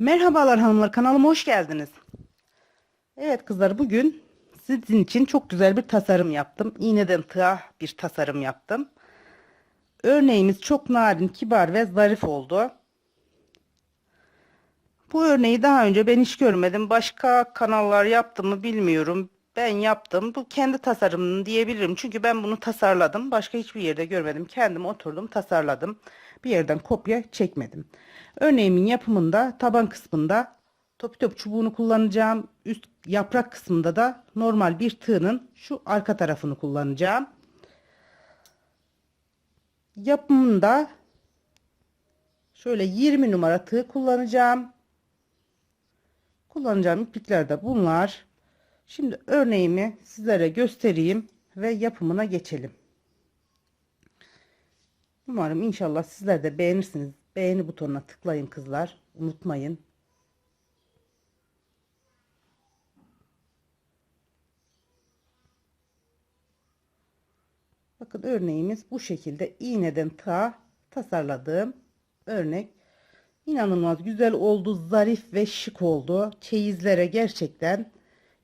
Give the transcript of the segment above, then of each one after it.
Merhabalar hanımlar kanalıma hoş geldiniz. Evet kızlar bugün sizin için çok güzel bir tasarım yaptım. İğneden tığa bir tasarım yaptım. Örneğimiz çok narin, kibar ve zarif oldu. Bu örneği daha önce ben hiç görmedim. Başka kanallar yaptı mı bilmiyorum. Ben yaptım. Bu kendi tasarımım diyebilirim. Çünkü ben bunu tasarladım. Başka hiçbir yerde görmedim. Kendim oturdum tasarladım. Bir yerden kopya çekmedim. Örneğimin yapımında taban kısmında topi top çubuğunu kullanacağım. Üst yaprak kısmında da normal bir tığının şu arka tarafını kullanacağım. Yapımında şöyle 20 numara tığ kullanacağım. Kullanacağım iplikler de bunlar. Şimdi örneğimi sizlere göstereyim ve yapımına geçelim. Umarım inşallah sizler de beğenirsiniz. Beğeni butonuna tıklayın kızlar. Unutmayın. Bakın örneğimiz bu şekilde iğneden ta tasarladığım örnek. İnanılmaz güzel oldu, zarif ve şık oldu. Çeyizlere gerçekten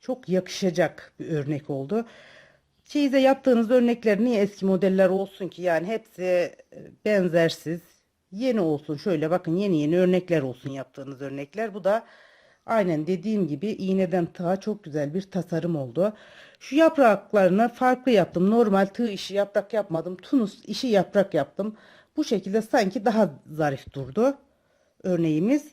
çok yakışacak bir örnek oldu. Çeyize yaptığınız örnekler niye eski modeller olsun ki? Yani hepsi e, benzersiz. Yeni olsun. Şöyle bakın yeni yeni örnekler olsun yaptığınız örnekler. Bu da aynen dediğim gibi iğneden tığa çok güzel bir tasarım oldu. Şu yapraklarını farklı yaptım. Normal tığ işi yaprak yapmadım. Tunus işi yaprak yaptım. Bu şekilde sanki daha zarif durdu örneğimiz.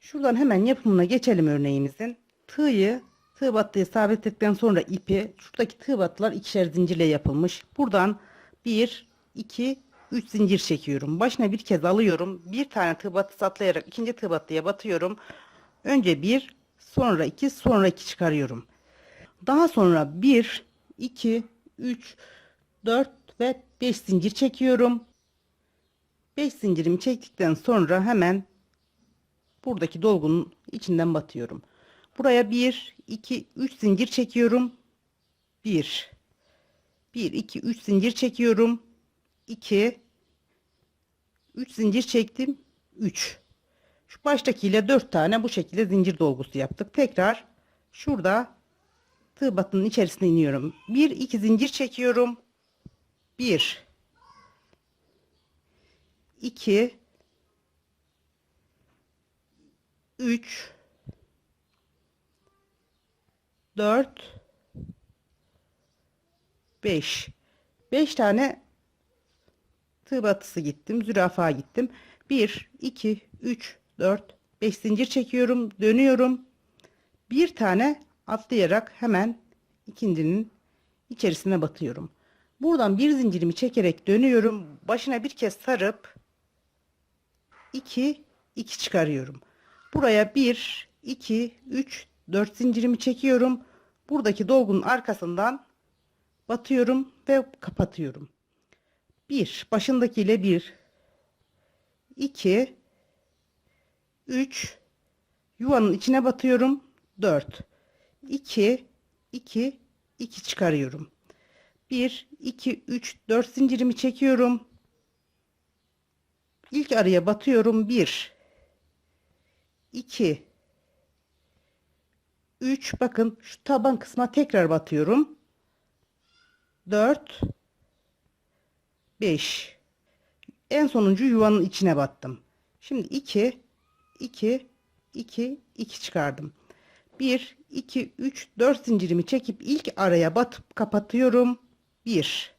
Şuradan hemen yapımına geçelim örneğimizin. Tığı tığ battığı sabitledikten sonra ipi şuradaki tığ battılar ikişer zincirle yapılmış. Buradan 1 2 3 zincir çekiyorum. Başına bir kez alıyorum. Bir tane tığ battısı atlayarak ikinci tığ battıya batıyorum. Önce bir, sonra iki, sonra iki çıkarıyorum. Daha sonra 1 2 3 4 ve 5 zincir çekiyorum. 5 zincirimi çektikten sonra hemen buradaki dolgunun içinden batıyorum. Buraya 1, 2, 3 zincir çekiyorum. 1, 1, 2, 3 zincir çekiyorum. 2, 3 zincir çektim. 3. Şu baştakiyle 4 tane bu şekilde zincir dolgusu yaptık. Tekrar şurada tığ batının içerisine iniyorum. 1, 2 zincir çekiyorum. 1, 2, 3, 4 5 5 tane batısı gittim zürafa gittim. 1 2 3 4 5 zincir çekiyorum dönüyorum. Bir tane atlayarak hemen ikincinin içerisine batıyorum. Buradan bir zincirimi çekerek dönüyorum. Başına bir kez sarıp 2 2 çıkarıyorum. Buraya 1 2 3 4 zincirimi çekiyorum. Buradaki dolgunun arkasından batıyorum ve kapatıyorum. 1 başındaki ile 1 2 3 yuvanın içine batıyorum. 4 2 2 2 çıkarıyorum. 1 2 3 4 zincirimi çekiyorum. İlk araya batıyorum. 1 2 3 bakın şu taban kısma tekrar batıyorum. 4 5 en sonuncu yuvanın içine battım. Şimdi 2 2 2 2 çıkardım. 1 2 3 4 zincirimi çekip ilk araya batıp kapatıyorum. 1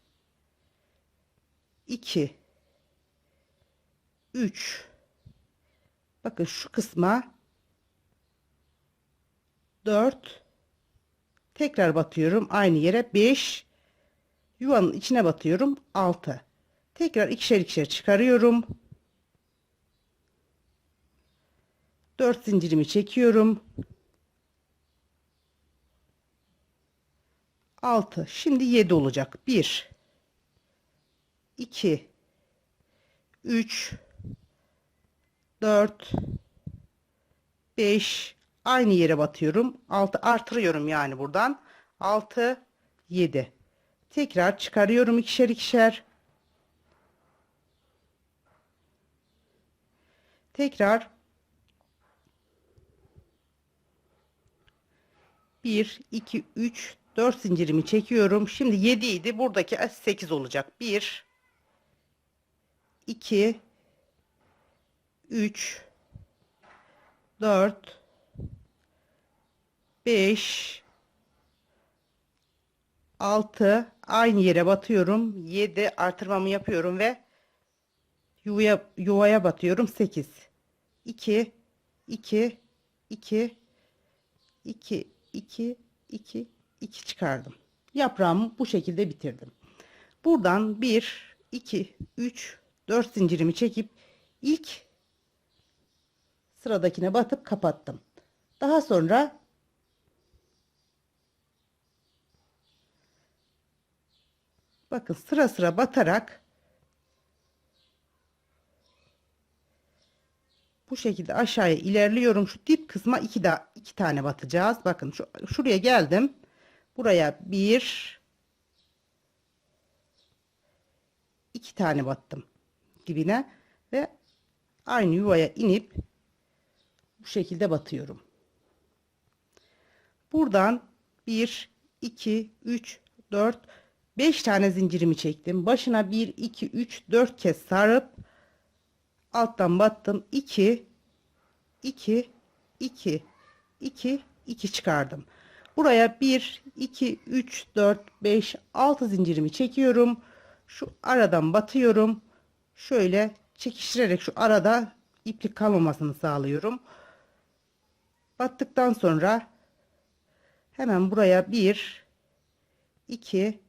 2 3 Bakın şu kısma 4 tekrar batıyorum. Aynı yere 5 yuvanın içine batıyorum. 6 tekrar ikişer ikişer çıkarıyorum. 4 zincirimi çekiyorum. 6 şimdi 7 olacak. 1 2 3 4 5 aynı yere batıyorum. 6 artırıyorum yani buradan. 6 7 tekrar çıkarıyorum ikişer ikişer Tekrar 1 2 3 4 zincirimi çekiyorum. Şimdi 7 idi. Buradaki 8 olacak. 1 2 3 4 5 6 aynı yere batıyorum. 7 artırmamı yapıyorum ve yuvaya yuvaya batıyorum. 8 2 2 2 2 2 2 2 çıkardım. Yaprağımı bu şekilde bitirdim. Buradan 1 2 3 4 zincirimi çekip ilk sıradakine batıp kapattım. Daha sonra bakın sıra sıra batarak bu şekilde aşağıya ilerliyorum. Şu dip kısma iki da iki tane batacağız. Bakın şu, şuraya geldim. Buraya bir iki tane battım dibine ve aynı yuvaya inip bu şekilde batıyorum. Buradan 1 2 3 4 5 tane zincirimi çektim. Başına 1 2 3 4 kez sarıp alttan battım. 2 2 2 2 2 çıkardım. Buraya 1 2 3 4 5 6 zincirimi çekiyorum. Şu aradan batıyorum. Şöyle çekiştirerek şu arada iplik kalmamasını sağlıyorum. Battıktan sonra hemen buraya 1 2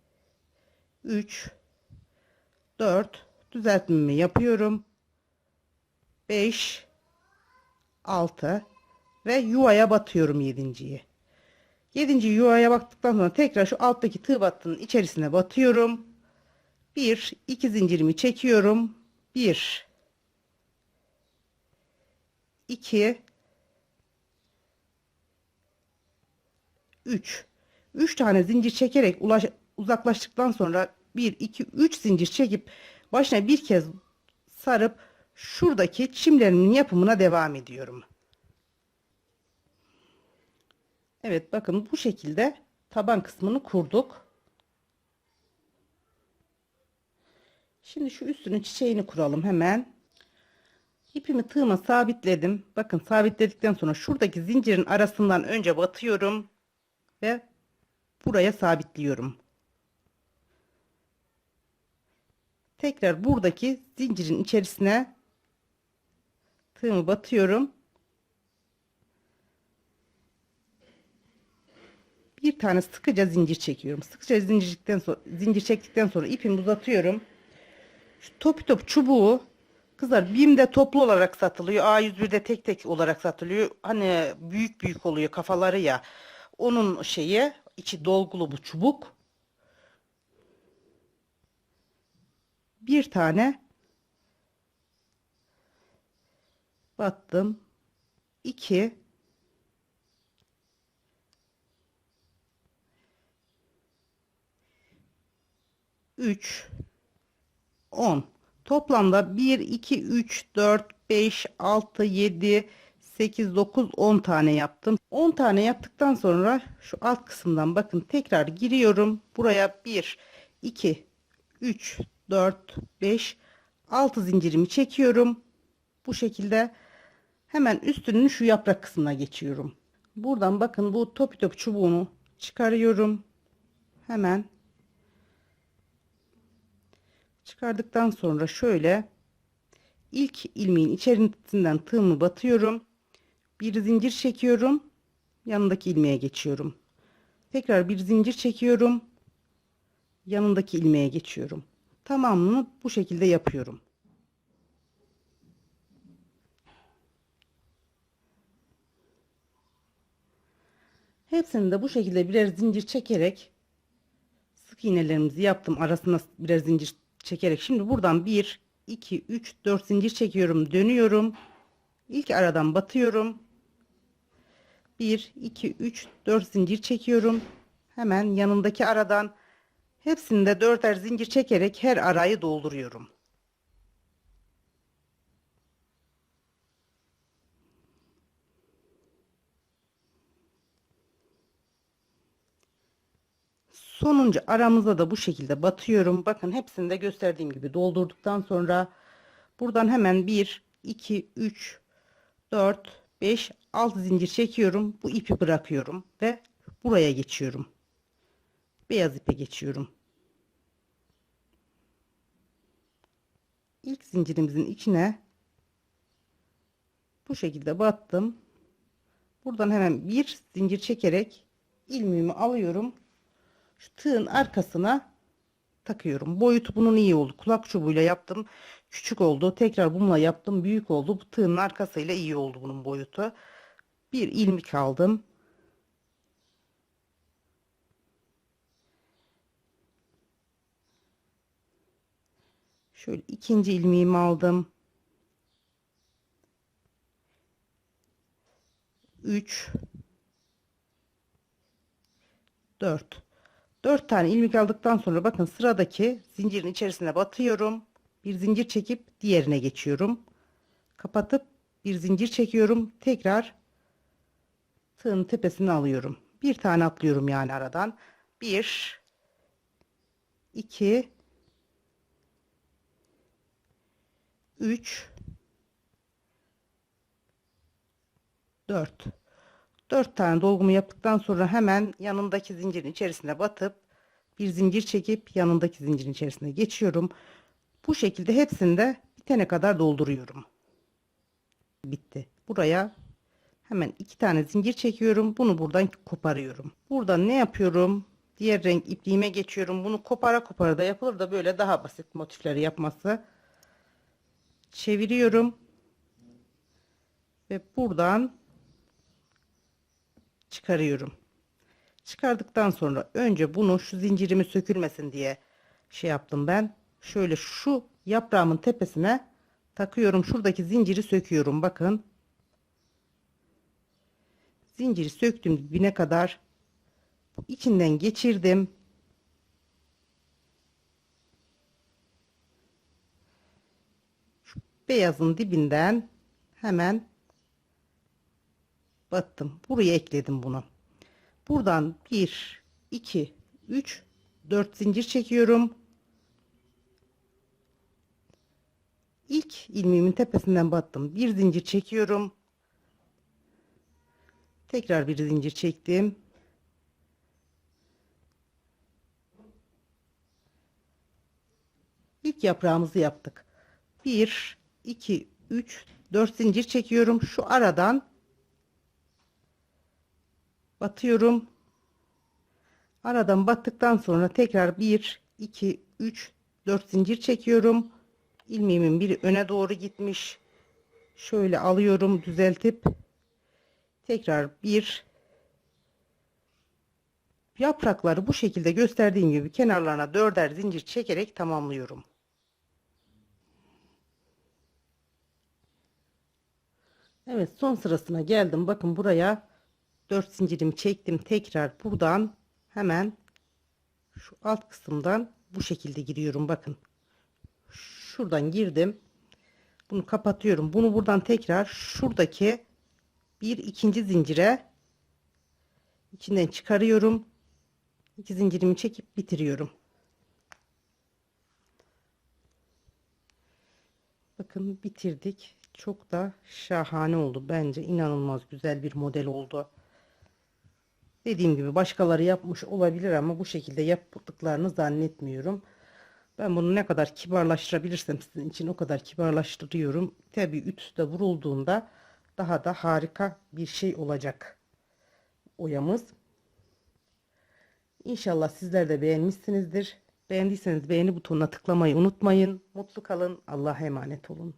3 4 düzeltmemi yapıyorum. 5 6 ve yuvaya batıyorum yedinciyi. Yedinci yuvaya baktıktan sonra tekrar şu alttaki tığ battının içerisine batıyorum. 1 2 zincirimi çekiyorum. 1 2 3 3 tane zincir çekerek ulaş, uzaklaştıktan sonra 1 2 3 zincir çekip başına bir kez sarıp şuradaki çimlerimin yapımına devam ediyorum. Evet bakın bu şekilde taban kısmını kurduk. Şimdi şu üstünün çiçeğini kuralım hemen. İpimi tığıma sabitledim. Bakın sabitledikten sonra şuradaki zincirin arasından önce batıyorum ve buraya sabitliyorum. Tekrar buradaki zincirin içerisine tığımı batıyorum. Bir tane sıkıca zincir çekiyorum. Sıkıca zincirlikten sonra zincir çektikten sonra ipimi uzatıyorum. Şu top top çubuğu kızlar BİM'de toplu olarak satılıyor. A101'de tek tek olarak satılıyor. Hani büyük büyük oluyor kafaları ya. Onun şeyi içi dolgulu bu çubuk. Bir tane battım. 2 3 10 toplamda 1 2 3 4 5 6 7 8 9 10 tane yaptım. 10 tane yaptıktan sonra şu alt kısımdan bakın tekrar giriyorum. Buraya 1 2 3 4 5 6 zincirimi çekiyorum. Bu şekilde hemen üstünün şu yaprak kısmına geçiyorum. Buradan bakın bu topi top çubuğunu çıkarıyorum. Hemen çıkardıktan sonra şöyle ilk ilmeğin içerisinden tığımı batıyorum. Bir zincir çekiyorum. Yanındaki ilmeğe geçiyorum. Tekrar bir zincir çekiyorum. Yanındaki ilmeğe geçiyorum. Tamamını bu şekilde yapıyorum hepsini de bu şekilde birer zincir çekerek sık iğnelerimizi yaptım. Arasına birer zincir çekerek. Şimdi buradan 1 2 3 4 zincir çekiyorum. Dönüyorum. İlk aradan batıyorum. 1 2 3 4 zincir çekiyorum. Hemen yanındaki aradan hepsinde 4'er zincir çekerek her arayı dolduruyorum Sonuncu aramıza da bu şekilde batıyorum. Bakın hepsini de gösterdiğim gibi doldurduktan sonra buradan hemen 1, 2, 3, 4, 5, 6 zincir çekiyorum. Bu ipi bırakıyorum ve buraya geçiyorum. Beyaz ipe geçiyorum. İlk zincirimizin içine bu şekilde battım. Buradan hemen bir zincir çekerek ilmeğimi alıyorum. Şu tığın arkasına takıyorum. Boyutu bunun iyi oldu. Kulak çubuğuyla yaptım. Küçük oldu. Tekrar bununla yaptım. Büyük oldu. Bu tığın arkasıyla iyi oldu bunun boyutu. Bir ilmek aldım. Şöyle ikinci ilmeğimi aldım. 3 4 4 tane ilmek aldıktan sonra bakın sıradaki zincirin içerisine batıyorum. Bir zincir çekip diğerine geçiyorum. Kapatıp bir zincir çekiyorum. Tekrar tığın tepesine alıyorum. Bir tane atlıyorum yani aradan. 1 2 3 4 4 tane dolgumu yaptıktan sonra hemen yanındaki zincirin içerisine batıp bir zincir çekip yanındaki zincirin içerisine geçiyorum. Bu şekilde hepsini de bitene kadar dolduruyorum. Bitti. Buraya hemen iki tane zincir çekiyorum. Bunu buradan koparıyorum. Buradan ne yapıyorum? Diğer renk ipliğime geçiyorum. Bunu kopara kopara da yapılır da böyle daha basit motifleri yapması. Çeviriyorum. Ve buradan çıkarıyorum. Çıkardıktan sonra önce bunu şu zincirimi sökülmesin diye şey yaptım ben. Şöyle şu yaprağımın tepesine takıyorum. Şuradaki zinciri söküyorum. Bakın. Zinciri söktüm dibine kadar. içinden geçirdim. Şu beyazın dibinden hemen battım. Buraya ekledim bunu. Buradan 1, 2, 3, 4 zincir çekiyorum. İlk ilmeğimin tepesinden battım. Bir zincir çekiyorum. Tekrar bir zincir çektim. İlk yaprağımızı yaptık. 1, 2, 3, 4 zincir çekiyorum. Şu aradan batıyorum. Aradan battıktan sonra tekrar 1 2 3 4 zincir çekiyorum. İlmeğimin biri öne doğru gitmiş. Şöyle alıyorum düzeltip tekrar bir yaprakları bu şekilde gösterdiğim gibi kenarlarına dörder zincir çekerek tamamlıyorum. Evet son sırasına geldim. Bakın buraya 4 zincirimi çektim tekrar buradan hemen şu alt kısımdan bu şekilde giriyorum bakın. Şuradan girdim bunu kapatıyorum. Bunu buradan tekrar şuradaki bir ikinci zincire içinden çıkarıyorum. İki zincirimi çekip bitiriyorum. Bakın bitirdik. Çok da şahane oldu. Bence inanılmaz güzel bir model oldu Dediğim gibi başkaları yapmış olabilir ama bu şekilde yaptıklarını zannetmiyorum. Ben bunu ne kadar kibarlaştırabilirsem sizin için o kadar kibarlaştırıyorum. Tabi ütüde vurulduğunda daha da harika bir şey olacak oyamız. İnşallah sizler de beğenmişsinizdir. Beğendiyseniz beğeni butonuna tıklamayı unutmayın. Mutlu kalın. Allah'a emanet olun.